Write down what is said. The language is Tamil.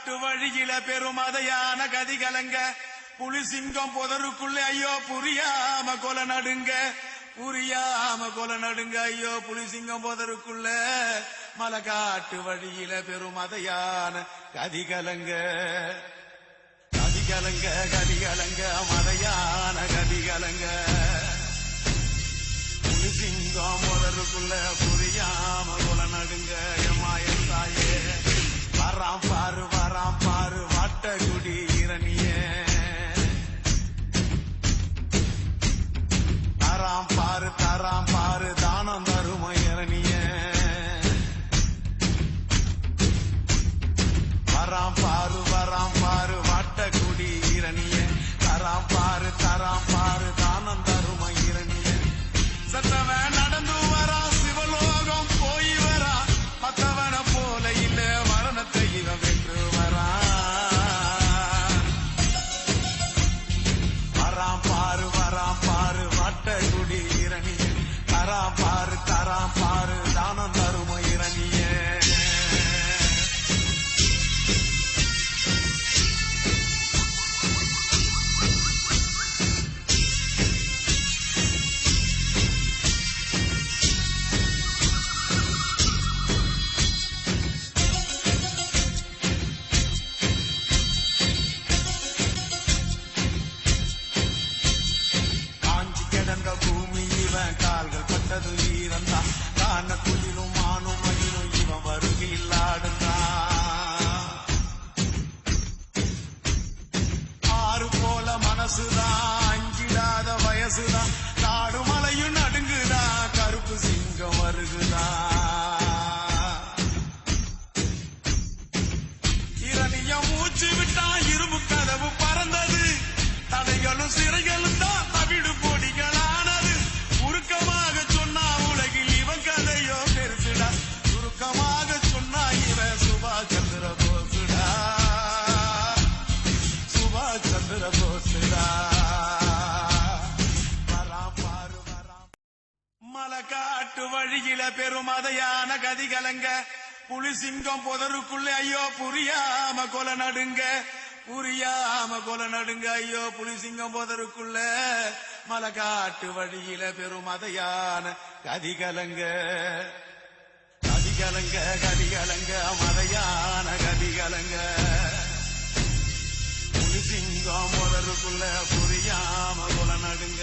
காட்டு வழியில பெருமதையான கதி கலங்க. புலி சிங்கம் புதருக்குள்ளே ஐயோ புரியாம கொலை நடுங்க. புரியாம கொலை நடுங்க ஐயோ புலி சிங்கம் புதருக்குள்ள. மலை காட்டு வழியில பெருமதையான கதி கலங்க. கதி கலங்க கதி கலங்க மதையான கதி கலங்க. புலி சிங்கம் புதருக்குள்ள புரியாம கொலை நடுங்க. எம்மாயன் தாயே வராம் பாரு வராம் பாரு பாரு தராம் தடைகளும் சிறைகளும் தான் தவிடு பொடிகளானது. உருக்கமாக சொன்னா உலகில் இவன் கதையோ பெருசுடா. சுருக்கமாக சொன்னா இவன் சுபாஷ் சந்திர போசுடா சுபாஷ் சந்திர போசுடா வராம் பாரு வழியில பெருமதையான கதி கலங்க புலி சிங்கம் புதருக்குள்ள ஐயோ புரியாம கொலை நடுங்க. புரியாம கொல நடுங்க ஐயோ புலி சிங்கம் புதருக்குள்ள மலை காட்டு வழியில பெருமதையான கதி கலங்க கதி கலங்க கதி கலங்க மதையான கதி கலங்க புலி சிங்கம் முதலுக்குள்ள புரியாம கொல நடுங்க.